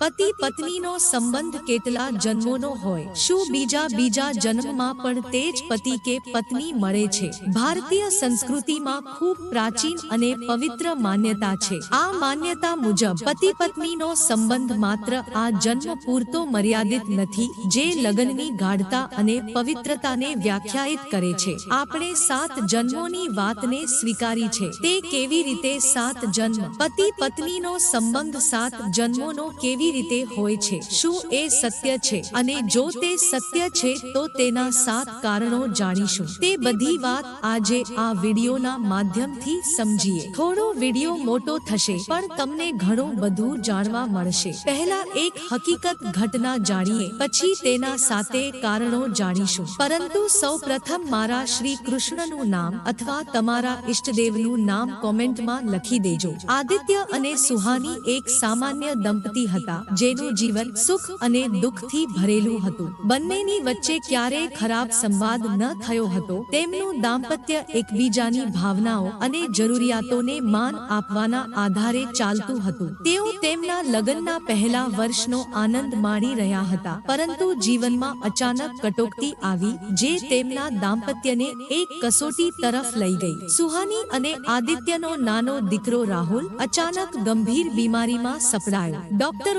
પતિ પત્નીનો સંબંધ કેટલા જન્મોનો હોય, શું બીજા બીજા જન્મમાં પણ તે જ પતિ કે પત્ની મળે છે? ભારતીય સંસ્કૃતિમાં ખૂબ પ્રાચીન અને પવિત્ર માન્યતા છે. આ માન્યતા મુજબ પતિ પત્નીનો સંબંધ માત્ર આ જન્મ પૂરતો મર્યાદિત નથી, જે લગ્નની ગાઢતા અને પવિત્રતાને વ્યાખ્યાયિત કરે છે. આપણે સાત જન્મોની વાતને સ્વીકારી છે. તે કેવી રીતે સાત જન્મ? પતિ પત્નીનો સંબંધ સાત જન્મોનો કેવી રીતે હોય છે? શું એ સત્ય છે? અને જો તે સત્ય છે, તો તેના સાત કારણો જાણીશું. તે બધી વાત આજે આ વિડીયોના માધ્યમથી સમજીએ. થોડો વીડિયો મોટો થશે, પણ તમને ઘણું બધું જાણવા મળશે. પહેલા એક હકીકત ઘટના જાણીએ, પછી તેના સાતે કારણો જાણીશું. પરંતુ સૌ પ્રથમ મારા શ્રી કૃષ્ણનું નામ અથવા તમારા ઈષ્ટદેવનું નામ કોમેન્ટમાં લખી દેજો. આદિત્ય અને સુહાની એક સામાન્ય દંપતી હતા. જેનું જીવન સુખ અને દુઃખથી ભરેલું હતું. બંનેની વચ્ચે ક્યારેય ખરાબ સંવાદ ન થયો હતો. તેમનું દાંપત્ય એકબીજાની ભાવનાઓ અને જરૂરિયાતોને માન આપવાના આધારે ચાલતું હતું. તેઓ તેમના લગ્નના પહેલા વર્ષનો આનંદ માણી રહ્યા હતા, પરંતુ જીવનમાં અચાનક કટોકટી આવી, જે તેમના દાંપત્યને એક કસોટી તરફ લઈ ગઈ. સુહાની અને આદિત્યનો નાનો દીકરો રાહુલ અચાનક ગંભીર બીમારીમાં સપડાયો.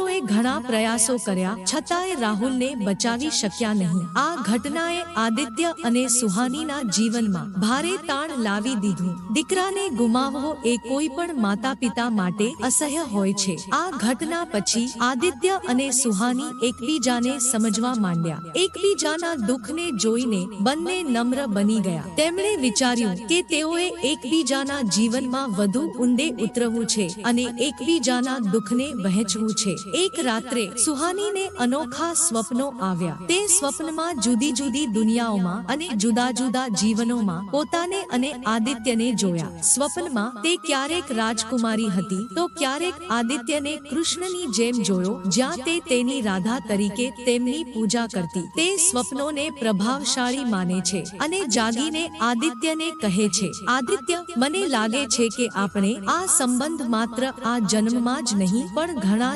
ડોક્ટરોએ ઘણા પ્રયાસો કર્યા, છતાંય રાહુલને બચાવી શક્યા નહીં. આ ઘટનાએ આદિત્ય અને સુહાનીના જીવનમાં ભારે તાણ લાવી દીધું. દીકરાને ગુમાવવો એ કોઈ પણ માતા પિતા માટે અસહ્ય હોય છે. આ ઘટના પછી આદિત્ય અને સુહાની એકબીજાને સમજવા માંડ્યા. એકબીજાના દુઃખને જોઈને બંને નમ્ર બની ગયા. તેમણે વિચાર્યું કે તેઓએ એકબીજાના જીવનમાં વધુ ઊંડે ઉતરવું છે અને એકબીજાના દુઃખને વહેંચવું છે. એક રાત્રે સુહાનીને અનોખા સ્વપ્નો આવ્યા. તે સ્વપ્નમાં જુદી જુદી દુનિયાઓમાં અને જુદા જુદા જીવનોમાં પોતાને અને આદિત્યને જોયા. સ્વપ્નમાં તે ક્યારેક રાજકુમારી હતી, તો ક્યારેક આદિત્યને કૃષ્ણની જેમ જોયો, જ્યાં તે તેની રાધા તરીકે તેમની પૂજા કરતી. તે સ્વપ્નોને પ્રભાવશાળી માને છે અને જાગીને આદિત્યને કહે છે, આદિત્ય, મને લાગે છે કે આપણે આ સંબંધ માત્ર આ જન્મમાં જ નહીં, પણ ઘણા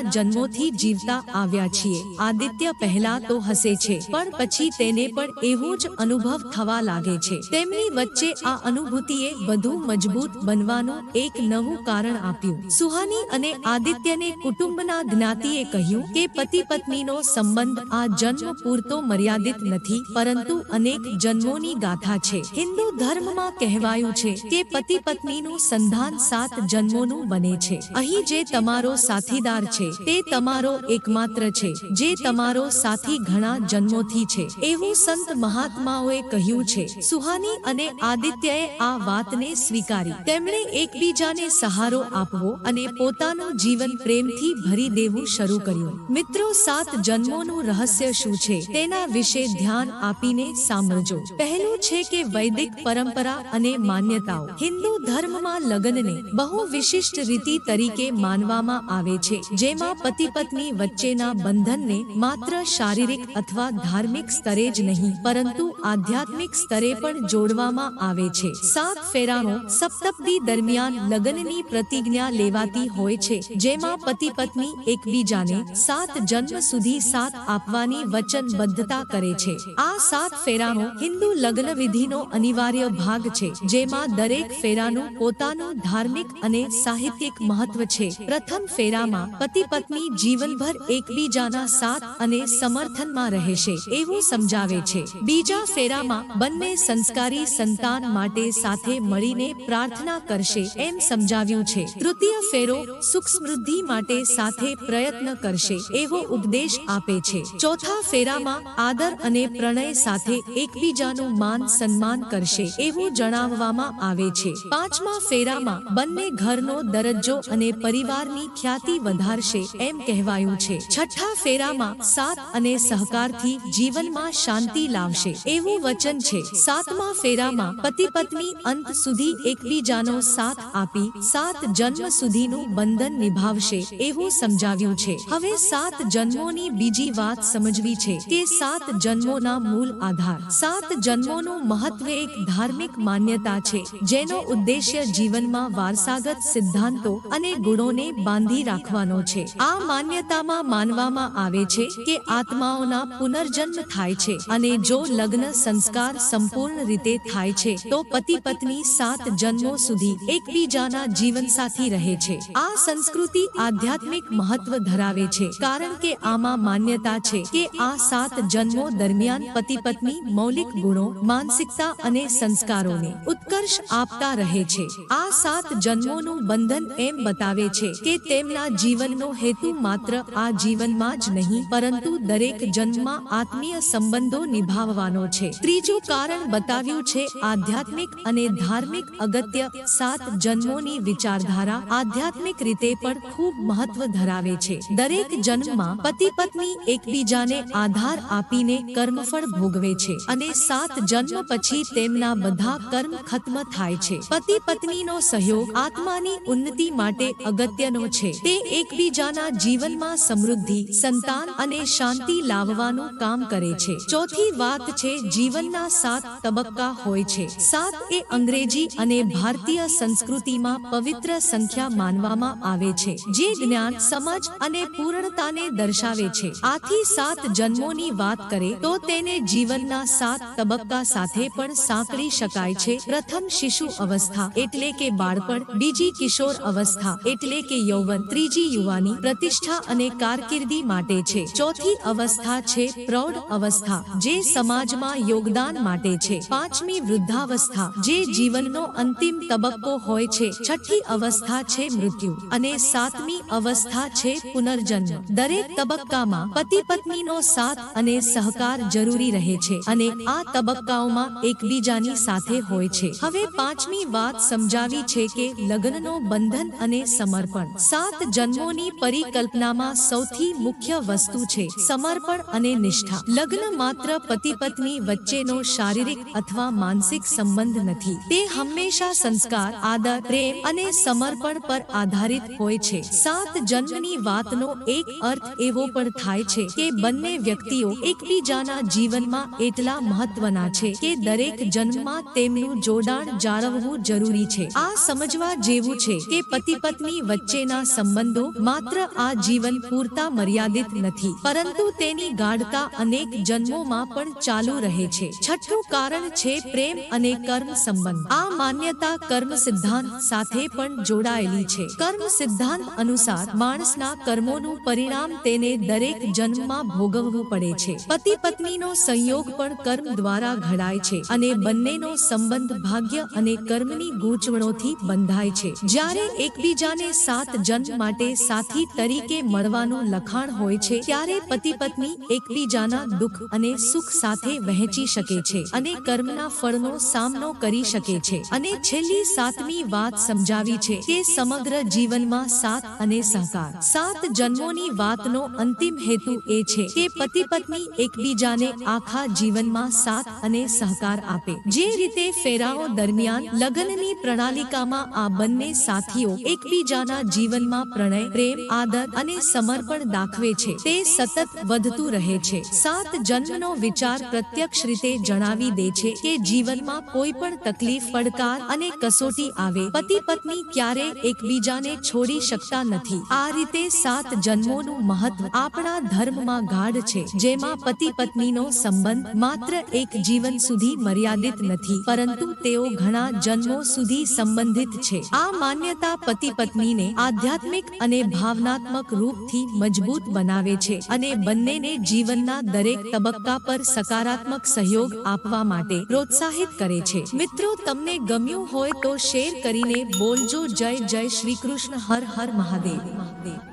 જન્મોથી જીવતા આવ્યા છીએ. આદિત્ય પહેલા તો હસે છે, પણ પછી તેને પણ એવો જ અનુભવ થવા લાગે છે. તેમની વચ્ચે આ અનુભૂતિએ વધુ મજબૂત બનવાનું એક નવું કારણ આપ્યું. સુહાની અને આદિત્યને કુટુંબના જ્ઞાતિએ કહ્યું કે પતિ પત્નીનો સંબંધ આ જન્મ પૂરતો મર્યાદિત નથી, પરંતુ અનેક જન્મોની ગાથા છે. હિન્દુ ધર્મમાં કહેવાયું છે કે પતિ પત્નીનું સંધાન સાત જન્મોનું બને છે. અહીં જે તમારો સાથીદાર છે, તે તમારો એકમાત્ર છે, જે તમારો સાથી ઘણા જન્મોથી છે. એવું સંત મહાત્માઓએ કહ્યું છે. સુહાની અને આદિત્યએ આ વાતને સ્વીકારી. તેમણે એકબીજાને સહારો આપવો અને પોતાનું જીવન પ્રેમથી ભરી દેવું શરૂ કર્યું. મિત્રો, સાત જન્મોનું રહસ્ય શું છે? તેના વિશે ધ્યાન આપીને સાંભળજો. પહેલું છે કે વૈદિક પરંપરા અને માન્યતાઓ. હિન્દુ ધર્મમાં લગ્નને બહુ વિશિષ્ટ રીતિ તરીકે માનવામાં આવે છે, જેમાં પતિ પત્ની વચ્ચેના બંધનને માત્ર શારીરિક અથવા ધાર્મિક સ્તરે જ નહીં, પરંતુ આધ્યાત્મિક સ્તરે પણ જોડવામાં આવે છે. સાત ફેરાનો સપ્તપદી દરમિયાન લગ્નની પ્રતિજ્ઞા લેવાતી હોય છે, જેમાં પતિ પત્ની એકબીજાને સાત જન્મ સુધી સાથ આપવાની વચનબદ્ધતા કરે છે. આ સાત ફેરાનો હિન્દુ લગ્ન વિધિનો અનિવાર્ય ભાગ છે, જેમાં દરેક ફેરાનું પોતાનું ધાર્મિક અને સાહિત્યિક મહત્વ છે. પ્રથમ ફેરામાં પતિ પત્ની જીવનભર એકબીજાના સાથ અને સમર્થનમાં રહેશે એવું સમજાવે છે. બીજા ફેરામાં બંને સંસ્કારી સંતાન માટે સાથે મળીને પ્રાર્થના કરશે એમ સમજાવ્યું છે. તૃતીય ફેરો સુખ સમૃદ્ધિ માટે સાથે પ્રયત્ન કરશે એવો ઉપદેશ આપે છે. ચોથા ફેરામાં આદર અને પ્રણય સાથે એકબીજાનું માન સન્માન કરશે એવું જણાવવામાં આવે છે. પાંચમા ફેરામાં બંને ઘરનો દરજ્જો અને પરિવારની ખ્યાતિ વધારશે એમ કહેવાયું છે. છઠ્ઠા ફેરામાં સાથ અને સહકારથી જીવનમાં શાંતિ લાવશે. એવું વચન છે. સાતમા ફેરામાં પતિ પત્ની અંત સુધી એકબીજાનો સાથ આપી સાત જન્મ સુધીનું બંધન નિભાવશે એવું સમજાવ્યું છે. હવે સાત જન્મોની બીજી વાત સમજવી છે. કે સાત જન્મોના મૂળ આધાર. સાત જન્મોનું મહત્વ એક ધાર્મિક માન્યતા છે, જેનો ઉદ્દેશ્ય જીવનમાં વારસાગત સિદ્ધાંતો અને ગુણોને બાંધી રાખવાનો છે. આ માન્યતામાં માનવામાં આવે છે કે આત્માઓના પુનર્જન્મ થાય છે અને જો લગ્ન સંસ્કાર સંપૂર્ણ રીતે થાય છે, તો પતિ પત્ની સાત જન્મો સુધી એકબીજાના જીવનસાથી રહે છે. આ સંસ્કૃતિ આધ્યાત્મિક મહત્વ ધરાવે છે, કારણ કે આમાં માન્યતા છે કે આ સાત જન્મો દરમિયાન પતિ પત્ની મૌલિક ગુણો, માનસિકતા અને સંસ્કારોને ઉત્કર્ષ આપતા રહે છે. આ સાત જન્મોનું બંધન એમ બતાવે છે કે તેમના જીવનનો હેતુ માત્ર આ જીવનમાં જ નહીં, પરંતુ દરેક જન્મમાં આત્મીય સંબંધો નિભાવવાનો છે. ત્રીજું કારણ બતાવ્યું છે આધ્યાત્મિક અને ધાર્મિક અગત્ય. સાત જન્મોની વિચારધારા આધ્યાત્મિક રીતે પણ ખૂબ મહત્વ ધરાવે છે. દરેક જન્મમાં પતિ પત્ની એકબીજાને આધાર આપીને કર્મફળ ભોગવે છે અને સાત જન્મ પછી તેમના બધા કર્મ ખત્મ થાય છે. પતિ પત્નીનો સહયોગ આત્માની ઉન્નતિ માટે અગત્યનો છે. તે એકબીજાના જીવનમાં સમૃદ્ધિ, સંતાન અને શાંતિ લાવવાનું કામ કરે છે. ચોથી વાત છે, જીવનના સાત તબક્કા હોય છે. સાત એ અંગ્રેજી અને ભારતીય સંસ્કૃતિમાં પવિત્ર સંખ્યા માનવામાં આવે છે, જે જ્ઞાન, સમજ અને પૂર્ણતાને દર્શાવે છે. આથી સાત જન્મોની વાત કરે તો તેને જીવનના સાત તબક્કા સાથે પણ સાંકળી શકાય છે. પ્રથમ શિશુ અવસ્થા એટલે કે બાળપણ, બીજી કિશોર અવસ્થા એટલે કે યૌવન, ત્રીજી યુવાની પ્રતિષ્ઠા અને કારકિર્દી માટે છે. ચોથી અવસ્થા છે પ્રૌઢ અવસ્થા, જે સમાજમાં યોગદાન માટે છે. પાંચમી વૃદ્ધાવસ્થા, જે જીવનનો અંતિમ તબક્કો હોય છે. છઠ્ઠી અવસ્થા છે મૃત્યુ અને સાતમી અવસ્થા છે પુનર્જન્મ. દરેક તબક્કામાં પતિ પત્નીનો સાથ અને સહકાર જરૂરી રહે છે અને આ તબક્કાઓમાં એકબીજાની સાથે હોય છે. હવે પાંચમી વાત સમજાવી છે કે લગ્નનો બંધન અને સમર્પણ. સાત જન્મોની પરિકલ્પનામાં સૌથી મુખ્ય વસ્તુ છે સમર્પણ અને નિષ્ઠા. લગ્ન માત્ર પતિ પત્ની વચ્ચેનો શારીરિક અથવા માનસિક સંબંધ નથી. તે હંમેશા સંસ્કાર, આદર, પ્રેમ અને સમર્પણ પર આધારિત હોય છે. સાત જન્મની વાતનો એક અર્થ એવો પણ થાય છે કે બંને વ્યક્તિઓ એકબીજાના જીવનમાં એટલા મહત્વના છે કે દરેક જન્મમાં તેમનું જોડાણ જાળવવું જરૂરી છે. આ સમજવા જેવું છે કે પતિ પત્ની વચ્ચેના સંબંધો માત્ર આ જીવન પૂરતા મર્યાદિત નથી. પરંતુ તેની ગાઢતા અનેક જન્મોમાં પણ ચાલુ રહે છે. છઠ્ઠું કારણ છે પ્રેમ અને કર્મ સંબંધ. આ માન્યતા કર્મ સિદ્ધાંત સાથે પણ જોડાયેલી છે. કર્મ સિદ્ધાંત અનુસાર માણસના કર્મોનું પરિણામ તેને દરેક જન્મમાં ભોગવવું પડે છે. પતિ પત્નીનો સંયોગ પણ કર્મ દ્વારા ઘડાય છે અને બંનેનો સંબંધ ભાગ્ય અને કર્મની ગૂંચવણોથી બંધાય છે. જ્યારે એકબીજાને સાત જન્મ માટે સાથી તરીકે મળવાનું લખાણ હોય છે, ત્યારે પતિ પત્ની એકબીજાના દુઃખ અને સુખ સાથે વહેંચી શકે છે અને કર્મના ફળનો સામનો કરી શકે છે. અને છેલ્લી સાતમી વાત સમજાવી છે કે સમગ્ર જીવનમાં સાથ અને સહકાર. સાત જન્મોની વાતનો અંતિમ હેતુ એ છે કે પતિ પત્ની એકબીજાને આખા જીવનમાં સાથ અને સહકાર આપે. જે રીતે ફેરાઓ દરમિયાન લગ્નની પ્રણાલિકામાં આ બંને સાથીઓ એકબીજાના જીવનમાં પ્રણય, પ્રેમ, આદર અને સમર્પણ દાખવે છે. તે સતત વધતું રહે છે. સાત જન્મનો વિચાર પ્રત્યક્ષ રીતે જણાવી દે છે કે જીવનમાં કોઈ પણ તકલીફ, પડકાર અને કસોટી આવે. પતિ પત્ની ક્યારે એકબીજાને છોડી શકતા નથી. આ રીતે સાત જન્મોનું મહત્વ આપણા ધર્મમાં ગાઢ છે. જેમાં પતિ પત્નીનો સંબંધ માત્ર એક જીવન સુધી મર્યાદિત નથી. પરંતુ તેઓ ઘણા જન્મો સુધી સંબંધિત છે. આ માન્યતા પતિ પત્નીને આધ્યાત્મિક અને ભાવનાત્મક રૂપથી મજબૂત બનાવે છે અને બંનેને જીવનના દરેક તબક્કા પર સકારાત્મક સહયોગ આપવા માટે પ્રોત્સાહિત કરે છે. મિત્રો, તમને ગમ્યું હોય તો શેર કરીને બોલજો. જય જય શ્રી કૃષ્ણ. હર હર મહાદેવ મહાદેવ.